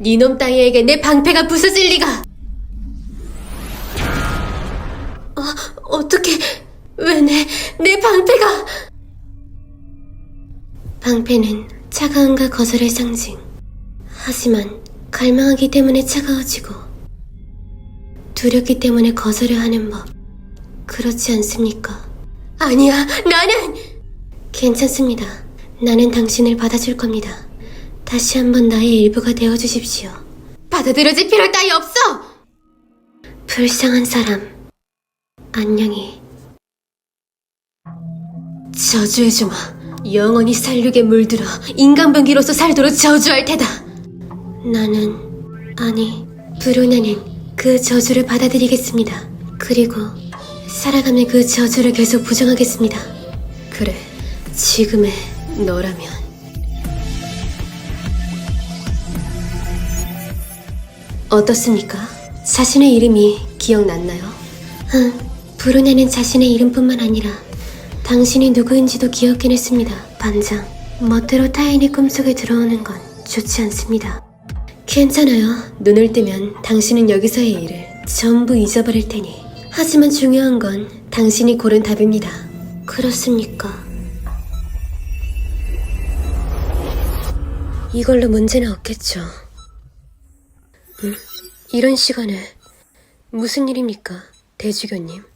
니놈 따위에게 내 방패가 부서질 리가! 어, 어떻게, 왜 내, 내 방패가! 방패는 차가움과 거절의 상징. 하지만 갈망하기 때문에 차가워지고 두렵기 때문에 거절을 하는 법. 그렇지 않습니까? 아니야, 나는! 괜찮습니다. 나는 당신을 받아줄 겁니다. 다시 한번 나의 일부가 되어 주십시오. 받아들여질 필요 따위 없어! 불쌍한 사람. 안녕히. 저주해주마. 영원히 살육에 물들어 인간병기로서 살도록 저주할 테다. 나는, 아니, 브루나는 그 저주를 받아들이겠습니다. 그리고 살아가며 그 저주를 계속 부정하겠습니다. 그래, 지금의 너라면. 어떻습니까? 자신의 이름이 기억났나요? 응, 브루네는 자신의 이름뿐만 아니라 당신이 누구인지도 기억해냈습니다. 반장, 멋대로 타인의 꿈속에 들어오는 건 좋지 않습니다. 괜찮아요. 눈을 뜨면 당신은 여기서의 일을 전부 잊어버릴 테니. 하지만 중요한 건 당신이 고른 답입니다. 그렇습니까? 이걸로 문제는 없겠죠. 음, 이런 시간에 무슨 일입니까, 대주교님?